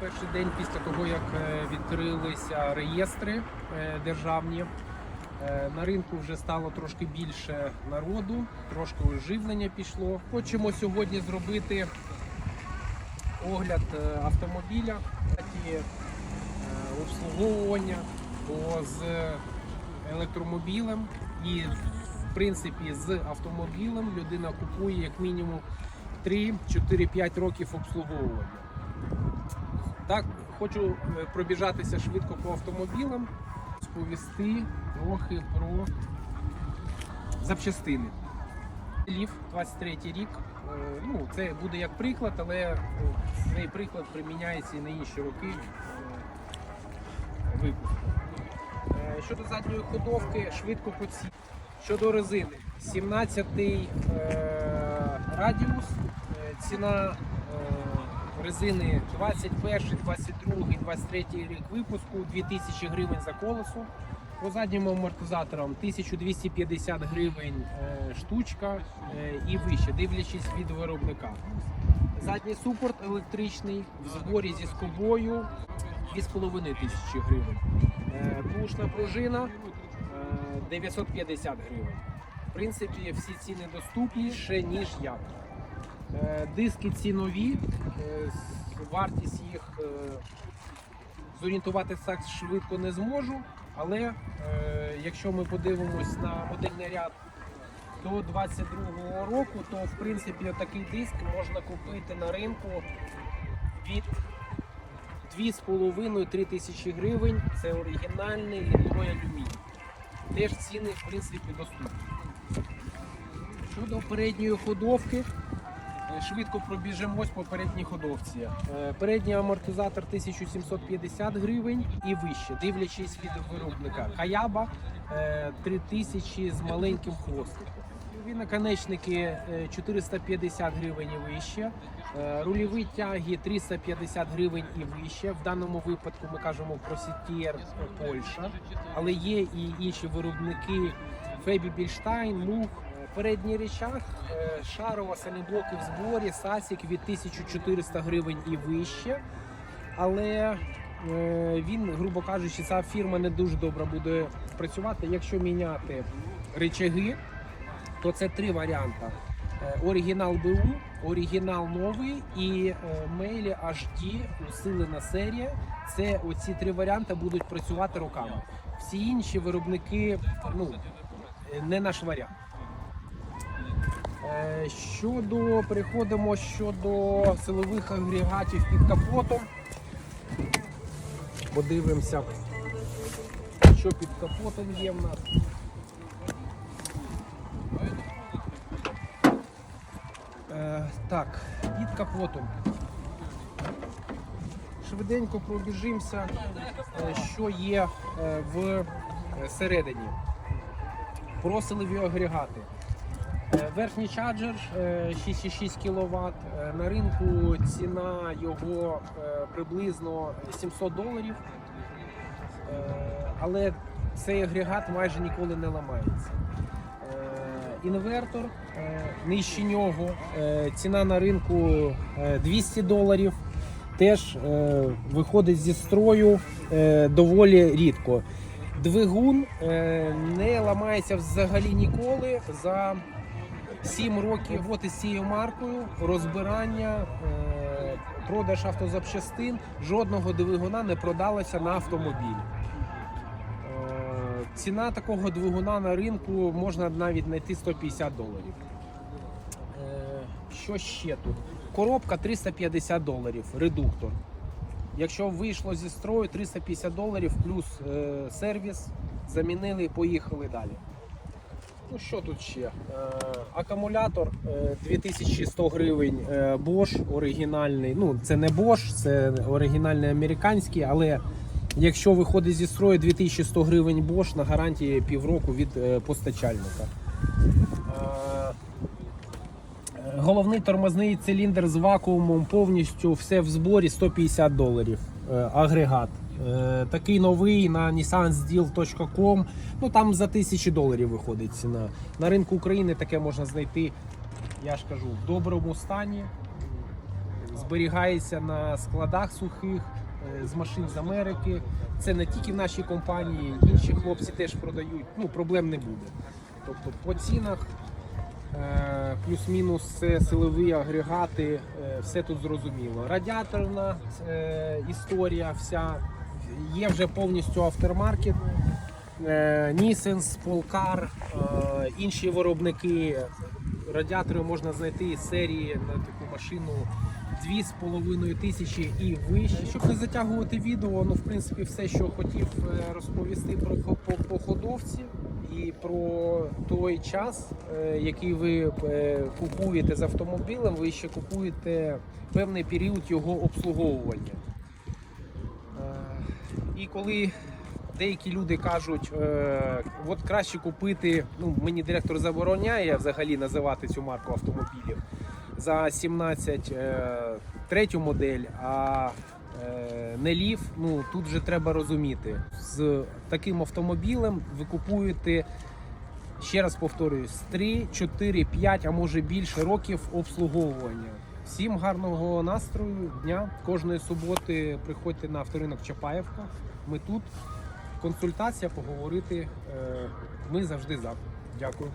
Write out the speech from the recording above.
перший день після того, як е, відкрилися реєстри е, державні. Е, На ринку вже стало трошки більше народу, трошки оживлення пішло. Хочемо сьогодні зробити огляд автомобіля, е, обслуговування з електромобілем і в принципі з автомобілем людина купує як мінімум 3-4-5 років обслуговування. Так, хочу е, пробіжатися швидко по автомобілям, сповісти трохи про запчастини. Лів 23 рік. Е, Ну, це буде як приклад, але е, цей приклад приміняється і на інші роки випуску. Щодо задньої ходовки, швидко по ці. Щодо резини, 17-й е, радіус, ціна резини 21, 22, 23 рік випуску, 2000 гривень за колесо. По заднім амортизаторам 1250 гривень е, штучка е, і вище, дивлячись від виробника. Задній супорт електричний в зборі зі скобою 2,5 тисячі гривень. Е, Пушна пружина е, 950 гривень. В принципі, всі ціни доступні ще ніж як. Е, Диски цінові, е, з- вартість їх е, зорієнтуватися так швидко не зможу. Але е, якщо ми подивимось на модельний ряд до 22-го року, то в принципі такий диск можна купити на ринку від 2,5-3 тисячі гривень. Це оригінальний літовий алюміній. Теж ціни в принципі доступні. Щодо передньої ходовки, е, швидко пробіжимось по передній ходовці. Е, Передній амортизатор 1750 гривень і вище, дивлячись від виробника. Хаяба е, 3000 з маленьким хвостиком. Наконечники е, 450 гривень і вище. Е, Рульові тяги 350 гривень і вище. В даному випадку ми кажемо про Сітєр Польща, але є і інші виробники Фебі Більштайн, Мух. Передній речах е, шарова саліблоки в зборі, Сасік від 1400 гривень і вище. Але е, він, грубо кажучи, ця фірма не дуже добре буде працювати. Якщо міняти речаги, то це три варіанти: Е, оригінал БУ, оригінал новий і Мейлі HD усилена серія. Це оці три варіанти будуть працювати роками. Всі інші виробники ну, не наш варіант. Е, Щодо переходимо щодо силових агрегатів під капотом. Подивимося, що під капотом є в нас. Е, так, під капотом. Швиденько пробіжимося, е, що є в середині. Про силові агрегати. Е, Верхній чаджер е, 6,6 кВт. На ринку ціна його е, приблизно 700 доларів. Е, Але цей агрегат майже ніколи не ламається. Е, Інвертор е, нижче нього. е, Ціна на ринку е, 200 доларів. Теж е, виходить зі строю е, доволі рідко. Двигун е, не ламається взагалі ніколи. За 7 років роботи з цією маркою, розбирання, е, продаж автозапчастин, жодного двигуна не продалося на автомобіль. Е, Ціна такого двигуна на ринку можна навіть знайти 150 доларів. Е, Що ще тут? Коробка 350 доларів, редуктор. Якщо вийшло зі строю 350 доларів плюс сервіс, замінили, поїхали далі. Ну що тут ще? Е, акумулятор е, 2100 гривень е, Bosch оригінальний. Ну, це не Bosch, це оригінальний американський, але якщо виходить зі строю 2100 гривень Bosch на гарантії півроку від е, постачальника. Е, Головний тормозний циліндр з вакуумом повністю все в зборі 150 доларів. Е, Агрегат. Е, Такий новий на nissansdeal.com. Ну там за тисячі доларів виходить ціна. На ринку України таке можна знайти, я ж кажу, в доброму стані. Зберігається на складах сухих е, з машин з Америки. Це не тільки в нашій компанії, інші хлопці теж продають. Ну, проблем не буде. Тобто по цінах е, плюс-мінус це силові агрегати, все тут зрозуміло. Радіаторна історія вся. Є вже повністю автормаркет. Нісенс, Полкар, інші виробники. Радіатори можна знайти з серії на таку машину 2,5 тисячі і вище. Щоб не затягувати відео, ну в принципі все, що хотів е, розповісти про по, і про той час, е, який ви е, купуєте з автомобілем, ви ще купуєте певний період його обслуговування. І коли деякі люди кажуть, е, от краще купити, ну мені директор забороняє взагалі називати цю марку автомобілів за 17 е, третю модель, а е, не лів, ну тут вже треба розуміти. З таким автомобілем ви купуєте. Ще раз повторююсь, 3, 4, 5, а може більше років обслуговування. Всім гарного настрою дня. Кожної суботи приходьте на авторинок Чапаєвка. Ми тут. Консультація, поговорити. е, Ми завжди за. Дякую.